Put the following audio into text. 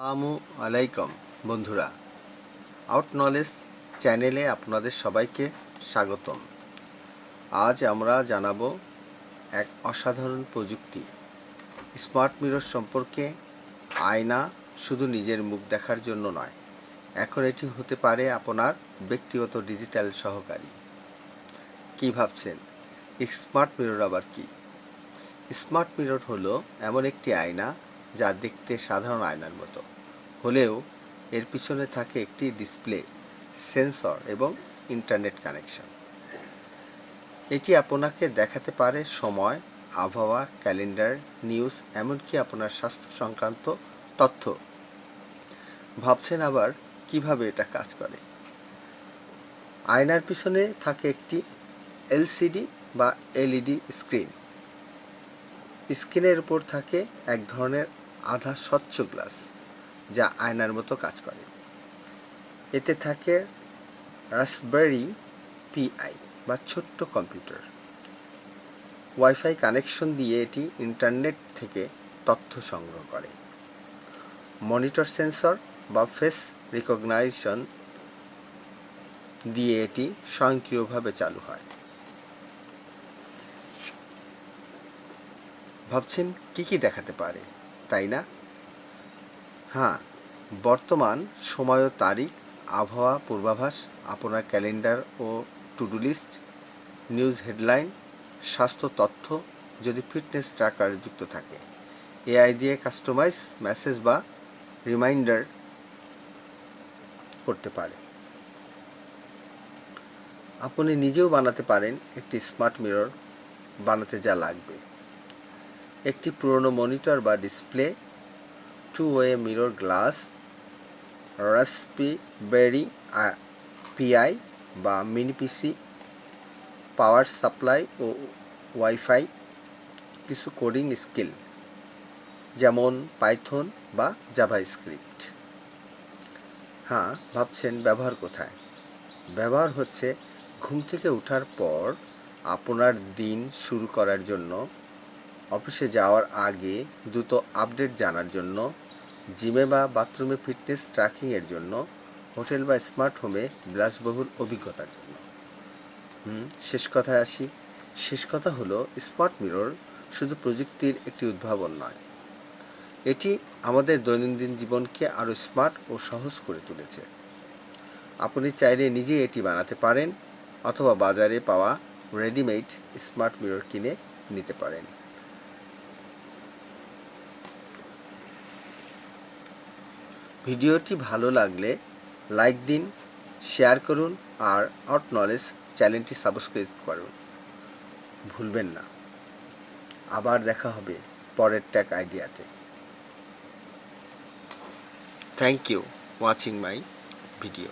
আসসালামু আলাইকুম, বন্ধুরা। আউট নলেজ চ্যানেলে আপনাদের সবাইকে স্বাগতম। আজ আমরা জানাব এক অসাধারণ প্রযুক্তি। স্মার্ট মিরর সম্পর্কে আয়না শুধু নিজের মুখ দেখার জন্য নয়, এখন এটি হতে পারে আপনার ব্যক্তিগত ডিজিটাল সহকারী। কি ভাবছেন? স্মার্ট মিরর আবার কি? স্মার্ট মিরর হলো এমন একটি আয়না যা দেখতে সাধারণ আয়নার মতো। হলেও এর পিছনে থাকে একটি ডিসপ্লে, সেন্সর এবং ইন্টারনেট কানেকশন। এটি আপনাকে দেখাতে পারে সময়, আবহাওয়া, ক্যালেন্ডার, নিউজ, এমনকি আপনার স্বাস্থ্য সংক্রান্ত তথ্য। ভাবছেন আবার কীভাবে এটা কাজ করে? আয়নার পিছনে থাকে একটি এলসিডি বা এলইডি স্ক্রিন। স্ক্রিনের উপর থাকে এক ধরনের আধা স্বচ্ছ গ্লাস যা আয়নার মতো কাজ করে। এতে থাকে রাসবেরি পিআই বা ছোট্ট কম্পিউটার। ওয়াইফাই কানেকশন দিয়ে এটি ইন্টারনেট থেকে তথ্য সংগ্রহ করে। মনিটর সেন্সর বা ফেস রিকগনাইজেশন দিয়ে এটি স্বয়ংক্রিয়ভাবে চালু হয়। ভাবছেন কি কি দেখাতে পারে? তাই না? হ্যাঁ বর্তমান সময় ও তারিখ, আবহাওয়া, পূর্বাভাস, আপনার calendar O to do list news headline স্বাস্থ্য তথ্য, যদি ফিটনেস ট্র্যাকার যুক্ত থাকে। এআই দিয়ে কাস্টমাইজ মেসেজ বা রিমাইন্ডার করতে পারে। আপনি নিজেও বানাতে পারেন একটি স্মার্ট মিরর বানাতে যা লাগবে। একটি পুরনো মনিটর বা display two way mirror glass raspberry pi বা মিনি পিসি পাওয়ার সাপ্লাই ও ওয়াইফাই কিছু কোডিং স্কিল যেমন পাইথন বা জাভা স্ক্রিপ্ট হ্যাঁ ভাবছেন ব্যবহার কোথায়? ব্যবহার হচ্ছে ঘুম থেকে ওঠার পর আপনার দিন শুরু করার জন্য অফিসে যাওয়ার আগে দ্রুত আপডেট জানার জন্য, জিমে বা বাথরুমে ফিটনেস ট্র্যাকিংয়ের জন্য, হোটেল বা স্মার্ট হোমে বিলাসবহুল অভিজ্ঞতার জন্য। শেষ কথায় আসি। শেষ কথা হলো, স্মার্ট মিরর শুধু প্রযুক্তির একটি উদ্ভাবন নয়। এটি আমাদের দৈনন্দিন জীবনকে আরও স্মার্ট ও সহজ করে তুলেছে। আপনি চাইলে নিজেই এটি বানাতে পারেন অথবা বাজারে পাওয়া রেডিমেড স্মার্ট মিরর কিনে নিতে পারেন। ভিডিওটি ভালো লাগলে লাইক দিন, শেয়ার করুন আর আউট নলেজ চ্যানেলটি সাবস্ক্রাইব করুন। ভুলবেন না। আবার দেখা হবে পরের tech আইডিয়াতে thank you watching my video